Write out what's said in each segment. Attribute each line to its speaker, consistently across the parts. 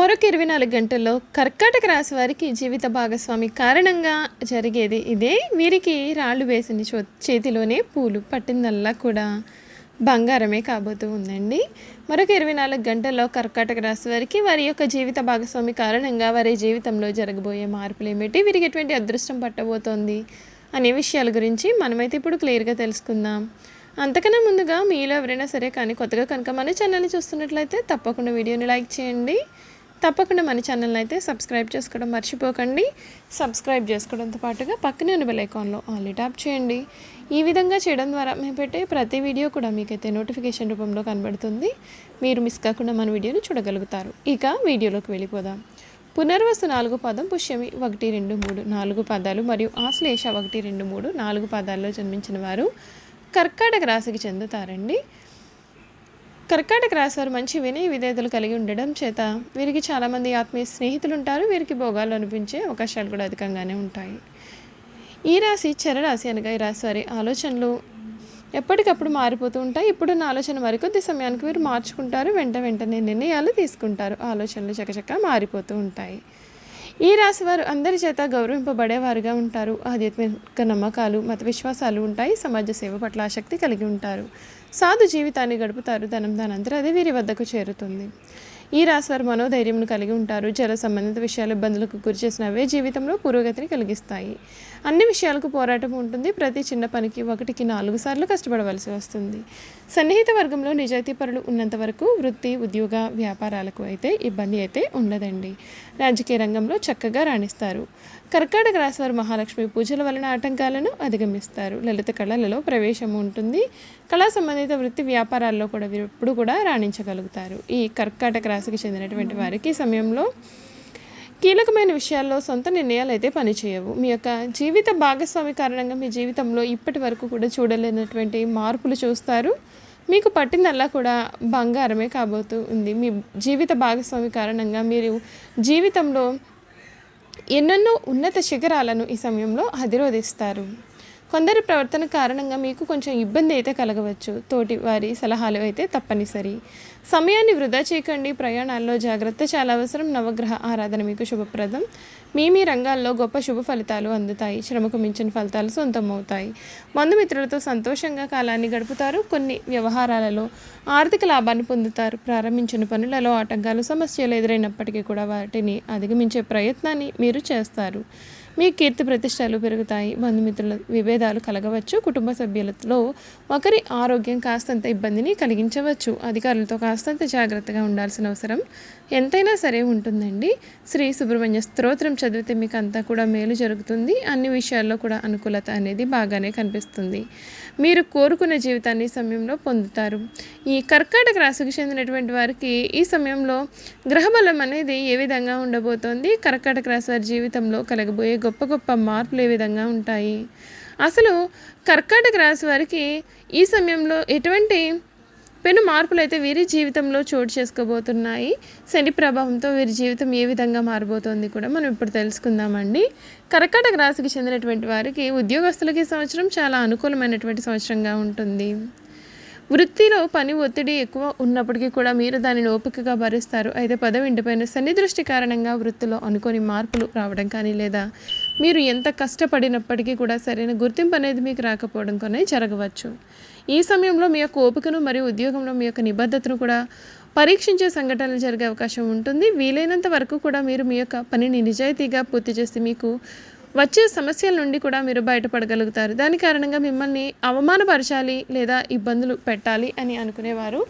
Speaker 1: మరొక ఇరవై నాలుగు గంటల్లో కర్కాటక రాశి వారికి జీవిత భాగస్వామి కారణంగా జరిగేది ఇదే. వీరికి రాళ్ళు వేసిన చో చేతిలోనే పూలు పట్టిందల్లా కూడా బంగారమే కాబోతూ ఉందండి. మరొక ఇరవై నాలుగు గంటల్లో కర్కాటక రాశి వారికి వారి యొక్క జీవిత భాగస్వామి కారణంగా వారి జీవితంలో జరగబోయే మార్పులు ఏమిటి వీరికి ఎటువంటి అదృష్టం పట్టబోతోంది అనే విషయాల గురించి మనమైతే ఇప్పుడు క్లియర్గా తెలుసుకుందాం. అంతకన్నా ముందుగా మీలో ఎవరైనా సరే కానీ కొత్తగా కనుక మన ఛానల్ని చూస్తున్నట్లయితే తప్పకుండా వీడియోని లైక్ చేయండి. తప్పకుండా మన ఛానల్ని అయితే సబ్స్క్రైబ్ చేసుకోవడం మర్చిపోకండి. సబ్స్క్రైబ్ చేసుకోవడంతో పాటుగా పక్కనే ఉన్న బెలైకాన్లో ఆల్రెడీ ఆన్లీ ట్యాప్ చేయండి. ఈ విధంగా చేయడం ద్వారా మేము పెట్టే ప్రతి వీడియో కూడా మీకైతే నోటిఫికేషన్ రూపంలో కనబడుతుంది. మీరు మిస్ కాకుండా మన వీడియోని చూడగలుగుతారు. ఇక వీడియోలోకి వెళ్ళిపోదాం. పునర్వసు నాలుగు పదం పుష్యమి ఒకటి రెండు మూడు నాలుగు పదాలు మరియు ఆశ్లేష ఒకటి రెండు మూడు నాలుగు పదాల్లో జన్మించిన వారు కర్కాటక రాశికి చెందుతారండి. కర్కాటక రాశారు మంచి వినయ విధేతలు కలిగి ఉండడం చేత వీరికి చాలామంది ఆత్మీయ స్నేహితులు ఉంటారు. వీరికి భోగాలు అనిపించే అవకాశాలు కూడా అధికంగానే ఉంటాయి. ఈ రాశి చరరాశి అనగా ఈ రాశి వారి ఆలోచనలు ఎప్పటికప్పుడు మారిపోతూ ఉంటాయి. ఇప్పుడున్న ఆలోచన మరికొద్ది సమయానికి వీరు మార్చుకుంటారు. వెంట వెంటనే నిర్ణయాలు తీసుకుంటారు. ఆలోచనలు చకచక మారిపోతూ ఉంటాయి. ఈ రాశి వారు అందరి చేత గౌరవింపబడేవారుగా ఉంటారు. ఆధ్యాత్మిక నమ్మకాలు మత విశ్వాసాలు ఉంటాయి. సమాజ సేవ పట్ల ఆసక్తి కలిగి ఉంటారు. సాధు జీవితాన్ని గడుపుతారు. ధనం దానంతరం అది వీరి వద్దకు చేరుతుంది. ఈ రాశివారు మనోధైర్యంను కలిగి ఉంటారు. జల సంబంధిత విషయాలు ఇబ్బందులకు గురి చేసినవే జీవితంలో పురోగతిని కలిగిస్తాయి. అన్ని విషయాలకు పోరాటం ఉంటుంది. ప్రతి చిన్న పనికి ఒకటికి నాలుగు సార్లు కష్టపడవలసి వస్తుంది. సన్నిహిత వర్గంలో నిజాయితీ పరులు ఉన్నంత వరకు వృత్తి ఉద్యోగ వ్యాపారాలకు అయితే ఇబ్బంది అయితే ఉండదండి. రాజకీయ రంగంలో చక్కగా రాణిస్తారు. కర్కాటక రాశివారు మహాలక్ష్మి పూజల వలన ఆటంకాలను అధిగమిస్తారు. లలిత కళలలో ప్రవేశం ఉంటుంది. కళా సంబంధిత వృత్తి వ్యాపారాల్లో కూడా వీరు ఎప్పుడు కూడా రాణించగలుగుతారు. ఈ కర్కాటక రాశికి చెందినటువంటి వారికి ఈ సమయంలో కీలకమైన విషయాల్లో సొంత నిర్ణయాలు అయితే పనిచేయవు. మీ యొక్క జీవిత భాగస్వామి కారణంగా మీ జీవితంలో ఇప్పటి వరకు కూడా చూడలేనటువంటి మార్పులు చూస్తారు. మీకు పట్టిందల్లా కూడా బంగారమే కాబోతూ ఉంది. మీ జీవిత భాగస్వామి కారణంగా మీరు జీవితంలో ఎన్నెన్నో ఉన్నత శిఖరాలను ఈ సమయంలో అధిరోధిస్తారు. కొందరి ప్రవర్తన కారణంగా మీకు కొంచెం ఇబ్బంది అయితే కలగవచ్చు. తోటి వారి సలహాలు అయితే తప్పనిసరి. సమయాన్ని వృధా చేయకండి. ప్రయాణాల్లో జాగ్రత్త చాలా అవసరం. నవగ్రహ ఆరాధన మీకు శుభప్రదం. మీ మీ రంగాల్లో గొప్ప శుభ ఫలితాలు అందుతాయి. శ్రమకు మించిన ఫలితాలు సొంతమవుతాయి. బంధుమిత్రులతో సంతోషంగా కాలాన్ని గడుపుతారు. కొన్ని వ్యవహారాలలో ఆర్థిక లాభాన్ని పొందుతారు. ప్రారంభించిన పనులలో ఆటంకాలు సమస్యలు ఎదురైనప్పటికీ కూడా వాటిని అధిగమించే ప్రయత్నాన్ని మీరు చేస్తారు. మీ కీర్తి ప్రతిష్టలు పెరుగుతాయి బంధుమిత్రుల విభేదాలు కలగవచ్చు కుటుంబ సభ్యులతో ఒకరి ఆరోగ్యం కాస్తంత ఇబ్బందిని కలిగించవచ్చు. అధికారులతో కాస్తంత జాగ్రత్తగా ఉండాల్సిన అవసరం ఎంతైనా సరే ఉంటుందండి. శ్రీ సుబ్రహ్మణ్య స్తోత్రం చదివితే మీకు అంతా కూడా మేలు జరుగుతుంది. అన్ని విషయాల్లో కూడా అనుకూలత అనేది బాగానే కనిపిస్తుంది. మీరు కోరుకున్న జీవితాన్ని సమయంలో పొందుతారు. ఈ కర్కాటక రాశికి చెందినటువంటి వారికి ఈ సమయంలో గ్రహబలం అనేది ఏ విధంగా ఉండబోతోంది? కర్కాటక రాశి వారి జీవితంలో కలగబోయే గొప్ప గొప్ప మార్పులు ఏ విధంగా ఉంటాయి? అసలు కర్కాటక రాశి వారికి ఈ సమయంలో ఎటువంటి పెను మార్పులు అయితే వీరి జీవితంలో చోటు చేసుకోబోతున్నాయి? శని ప్రభావంతో వీరి జీవితం ఏ విధంగా మారబోతోంది కూడా మనం ఇప్పుడు తెలుసుకుందామండి. కర్కాటక రాశికి చెందినటువంటి వారికి ఉద్యోగస్తులకి సంవత్సరం చాలా అనుకూలమైనటువంటి సంవత్సరంగా ఉంటుంది. వృత్తిలో పని ఒత్తిడి ఎక్కువ ఉన్నప్పటికీ కూడా మీరు దానిని ఓపికగా భరిస్తారు. అయితే పదవి ఇంటిపైన శని దృష్టి కారణంగా వృత్తిలో అనుకోని మార్పులు రావడం కానీ లేదా మీరు ఎంత కష్టపడినప్పటికీ కూడా సరైన గుర్తింపు అనేది మీకు రాకపోవడం కొనే జరగవచ్చు. ఈ సమయంలో మీ యొక్క ఓపికను మరియు ఉద్యోగంలో మీ యొక్క నిబద్ధతను కూడా పరీక్షించే సంఘటనలు జరిగే అవకాశం ఉంటుంది. వీలైనంత వరకు కూడా మీరు మీ యొక్క పనిని నిజాయితీగా పూర్తి చేసి మీకు వచ్చే సమస్యల నుండి కూడా మీరు బయటపడగలుగుతారు. దాని కారణంగా మిమ్మల్ని అవమానపరచాలి లేదా ఇబ్బందులు పెట్టాలి అని అనుకునేవారు.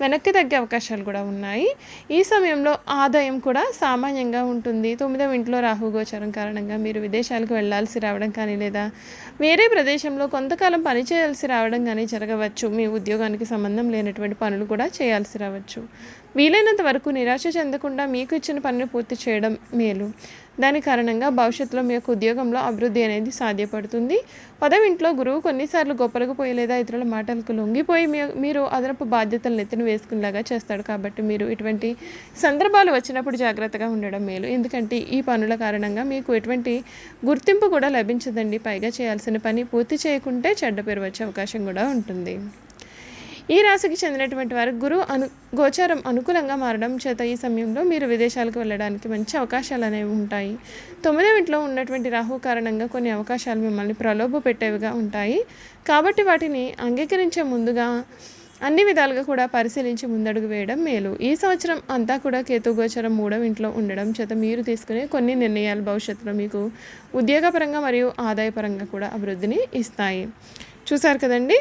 Speaker 1: వెనక్కి తగ్గే అవకాశాలు కూడా ఉన్నాయి. ఈ సమయంలో ఆదాయం కూడా సామాన్యంగా ఉంటుంది. తొమ్మిదవ ఇంట్లో రాహు గోచరం కారణంగా మీరు విదేశాలకు వెళ్ళాల్సి రావడం కానీ లేదా వేరే ప్రదేశంలో కొంతకాలం పని చేయాల్సి రావడం కానీ జరగవచ్చు. మీ ఉద్యోగానికి సంబంధం లేనటువంటి పనులు కూడా చేయాల్సి రావచ్చు. వీలైనంత వరకు నిరాశ చెందకుండా మీకు ఇచ్చిన పనిని పూర్తి చేయడం మేలు. దాని కారణంగా భవిష్యత్తులో మీ యొక్క ఉద్యోగంలో అభివృద్ధి అనేది సాధ్యపడుతుంది. పదవింట్లో గురువు కొన్నిసార్లు గొప్పలకు పోయి లేదా ఇతరుల మాటలకు లొంగిపోయి మీరు అదనపు బాధ్యతలను ఎత్తిన వేసుకునేలాగా చేస్తాడు. కాబట్టి మీరు ఇటువంటి సందర్భాలు వచ్చినప్పుడు జాగ్రత్తగా ఉండడం మేలు. ఎందుకంటే ఈ పనుల కారణంగా మీకు ఎటువంటి గుర్తింపు కూడా లభించదండి. పైగా చేయాల్సిన పని పూర్తి చేయకుంటే చెడ్డ పేరు వచ్చే అవకాశం కూడా ఉంటుంది. ఈ రాశికి చెందినటువంటి వారు గురువు అను గోచారం అనుకూలంగా మారడం చేత ఈ సమయంలో మీరు విదేశాలకు వెళ్ళడానికి మంచి అవకాశాలు అనేవి ఉంటాయి. తొమ్మిదవ ఇంట్లో ఉన్నటువంటి రాహు కారణంగా కొన్ని అవకాశాలు మిమ్మల్ని ప్రలోభ పెట్టేవిగా ఉంటాయి. కాబట్టి వాటిని అంగీకరించే ముందుగా అన్ని విధాలుగా కూడా పరిశీలించి ముందడుగు వేయడం మేలు. ఈ సంవత్సరం అంతా కూడా కేతుగోచరం మూడవ ఇంట్లో ఉండడం చేత మీరు తీసుకునే కొన్ని నిర్ణయాలు భవిష్యత్తులో మీకు ఉద్యోగపరంగా మరియు ఆదాయపరంగా కూడా అభివృద్ధిని ఇస్తాయి. చూసారు కదండి?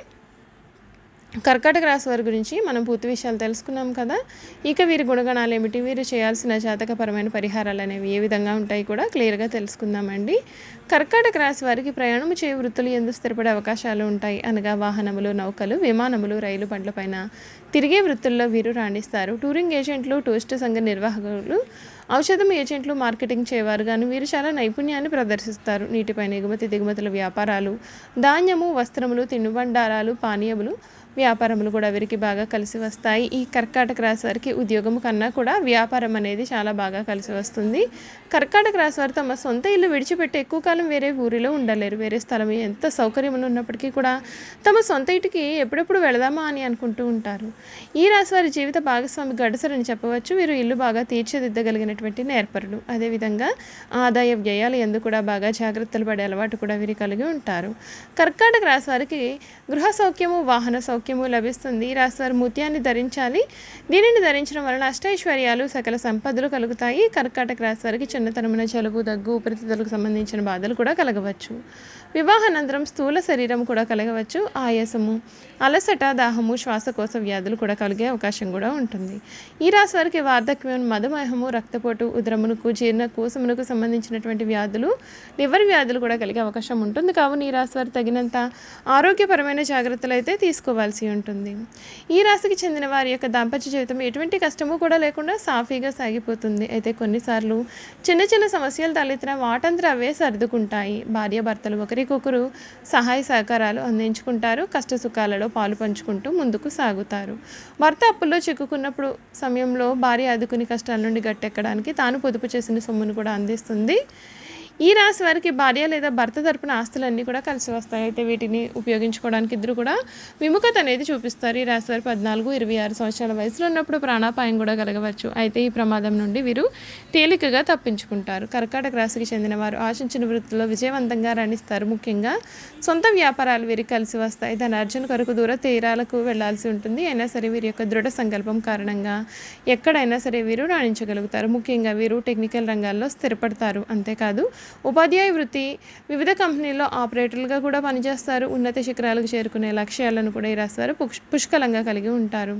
Speaker 1: కర్కాటక రాశి వారి గురించి మనం పూర్తి విషయాలు తెలుసుకున్నాం కదా. ఇక వీరి గుణగణాలు ఏమిటి? వీరు చేయాల్సిన జాతకపరమైన పరిహారాలు అనేవి ఏ విధంగా ఉంటాయి కూడా క్లియర్గా తెలుసుకుందామండి. కర్కాటక రాశి వారికి ప్రయాణం చేయ వృత్తులు ఎందుకు స్థిరపడే అవకాశాలు ఉంటాయి. అనగా వాహనములు నౌకలు విమానములు రైలు బండ్లపైన తిరిగే వృత్తుల్లో వీరు రాణిస్తారు. టూరింగ్ ఏజెంట్లు టూరిస్ట్ సంఘ నిర్వాహకులు ఔషధం ఏజెంట్లు మార్కెటింగ్ చేయవారు కానీ వీరు చాలా నైపుణ్యాన్ని ప్రదర్శిస్తారు. నీటిపైన ఎగుమతి దిగుమతుల వ్యాపారాలు ధాన్యము వస్త్రములు తినుబండారాలు పానీయములు వ్యాపారములు కూడా వీరికి బాగా కలిసి వస్తాయి. ఈ కర్కాటక రాశి వారికి ఉద్యోగం కన్నా కూడా వ్యాపారం అనేది చాలా బాగా కలిసి వస్తుంది. కర్కాటక రాశి వారు తమ సొంత ఇల్లు విడిచిపెట్టి ఎక్కువ కాలం వేరే ఊరిలో ఉండలేరు. వేరే స్థలం ఎంత సౌకర్యములు ఉన్నప్పటికీ కూడా తమ సొంత ఇంటికి ఎప్పుడెప్పుడు వెళదామా అని అనుకుంటూ ఉంటారు. ఈ రాశి వారి జీవిత భాగస్వామి గడసరని చెప్పవచ్చు. వీరు ఇల్లు బాగా తీర్చిదిద్దగలిగినటువంటి నేర్పరులు. అదేవిధంగా ఆదాయ వ్యయాలు ఎందుకు కూడా బాగా జాగ్రత్తలు పడే అలవాటు కూడా వీరు కలిగి ఉంటారు. కర్కాటక రాశి వారికి గృహ సౌఖ్యము వాహన సౌఖ్యము లభిస్తుంది. ఈ ముత్యాన్ని ధరించాలి. దీనిని ధరించడం వలన అష్టైశ్వర్యాలు సకల సంపదలు కలుగుతాయి. కర్కాటక రాశి వారికి చిన్నతనమైన జలుబు దగ్గు ఊపిరితిత్తులకు సంబంధించిన బాధలు కూడా కలగవచ్చు. వివాహానంతరం స్థూల శరీరం కూడా కలగవచ్చు. ఆయాసము అలసట దాహము శ్వాసకోశ వ్యాధులు కూడా కలిగే అవకాశం కూడా ఉంటుంది. ఈ రాశి వారికి వార్ధక్యం మధుమేహము రక్తపోటు ఉదరమునకు జీర్ణ కోసమునకు సంబంధించినటువంటి వ్యాధులు లివర్ వ్యాధులు కూడా కలిగే అవకాశం ఉంటుంది. కావున ఈ రాశి వారు తగినంత ఆరోగ్యపరమైన జాగ్రత్తలు అయితే తీసుకోవాల్సి ఉంటుంది. ఈ రాశికి చెందిన వారి యొక్క దాంపత్య జీవితం ఎటువంటి కష్టము కూడా లేకుండా సాఫీగా సాగిపోతుంది. అయితే కొన్నిసార్లు చిన్న చిన్న సమస్యలు తలెత్తిన వాటంతర అవే సర్దుకుంటాయి. భార్యాభర్తలు ఒకరికొకరు సహాయ సహకారాలు అందించుకుంటారు. కష్ట సుఖాలలో పాలు పంచుకుంటూ ముందుకు సాగుతారు. భర్త అప్పుల్లో చిక్కుకున్నప్పుడు సమయంలో భార్య ఆదుకుని కష్టాల నుండి గట్టెక్కడానికి తాను పొదుపు చేసిన సొమ్మును కూడా అందిస్తుంది. ఈ రాశి వారికి భార్య లేదా భర్త తరపున ఆస్తులన్నీ కూడా కలిసి వస్తాయి. అయితే వీటిని ఉపయోగించుకోవడానికి ఇద్దరు కూడా విముఖత అనేది చూపిస్తారు. ఈ రాశి వారు పద్నాలుగు ఇరవై ఆరు సంవత్సరాల వయసులో ఉన్నప్పుడు ప్రాణాపాయం కూడా కలగవచ్చు. అయితే ఈ ప్రమాదం నుండి వీరు తేలికగా తప్పించుకుంటారు. కర్కాటక రాశికి చెందిన వారు ఆశించిన వృత్తిలో విజయవంతంగా రాణిస్తారు. ముఖ్యంగా సొంత వ్యాపారాలు వీరికి కలిసి వస్తాయి. ధనార్జన కొరకు దూర తీరాలకు వెళ్ళాల్సి ఉంటుంది. అయినా సరే వీరి యొక్క దృఢ సంకల్పం కారణంగా ఎక్కడైనా సరే వీరు రాణించగలుగుతారు. ముఖ్యంగా వీరు టెక్నికల్ రంగాల్లో స్థిరపడతారు. అంతేకాదు ఉపాధ్యాయ వృత్తి వివిధ కంపెనీల్లో ఆపరేటర్లుగా కూడా పనిచేస్తారు. ఉన్నత శిఖరాలకు చేరుకునే లక్ష్యాలను కూడా ఈ రాశివారు పుష్ పుష్కలంగా కలిగి ఉంటారు.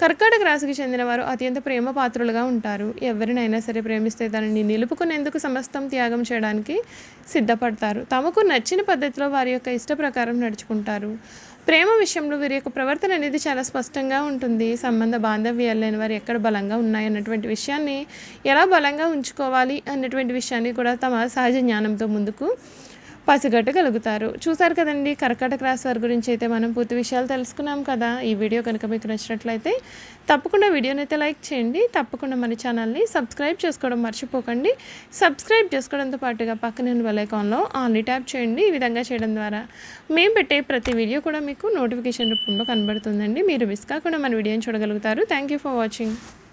Speaker 1: కర్కాటక రాశికి చెందిన వారు అత్యంత ప్రేమ పాత్రులుగా ఉంటారు. ఎవరినైనా సరే ప్రేమిస్తే దానిని నిలుపుకునేందుకు సమస్తం త్యాగం చేయడానికి సిద్ధపడతారు. తమకు నచ్చిన పద్ధతిలో వారి యొక్క ఇష్ట ప్రకారం నడుచుకుంటారు. ప్రేమ విషయంలో వీరి యొక్క ప్రవర్తన అనేది చాలా స్పష్టంగా ఉంటుంది. సంబంధ బాంధవ్యాలు లేని వారు ఎక్కడ బలంగా ఉన్నాయి అన్నటువంటి విషయాన్ని ఎలా బలంగా ఉంచుకోవాలి అన్నటువంటి విషయాన్ని కూడా తమ సహజ జ్ఞానంతో ముందుకు పసిగట్టగలుగుతారు. చూసారు కదండి కర్కాటక రాశి వారి గురించి అయితే మనం పూర్తి విషయాలు తెలుసుకున్నాం కదా. ఈ వీడియో కనుక మీకు నచ్చినట్లయితే తప్పకుండా వీడియోని అయితే లైక్ చేయండి. తప్పకుండా మన ఛానల్ని సబ్స్క్రైబ్ చేసుకోవడం మర్చిపోకండి. సబ్స్క్రైబ్ చేసుకోవడంతో పాటుగా పక్కన వెలైకాన్లో ఆన్లీ ట్యాప్ చేయండి. ఈ విధంగా చేయడం ద్వారా మేము పెట్టే ప్రతి వీడియో కూడా మీకు నోటిఫికేషన్ రూపంలో కనబడుతుందండి. మీరు మిస్ కాకుండా మన వీడియోని చూడగలుగుతారు. Thank you for watching.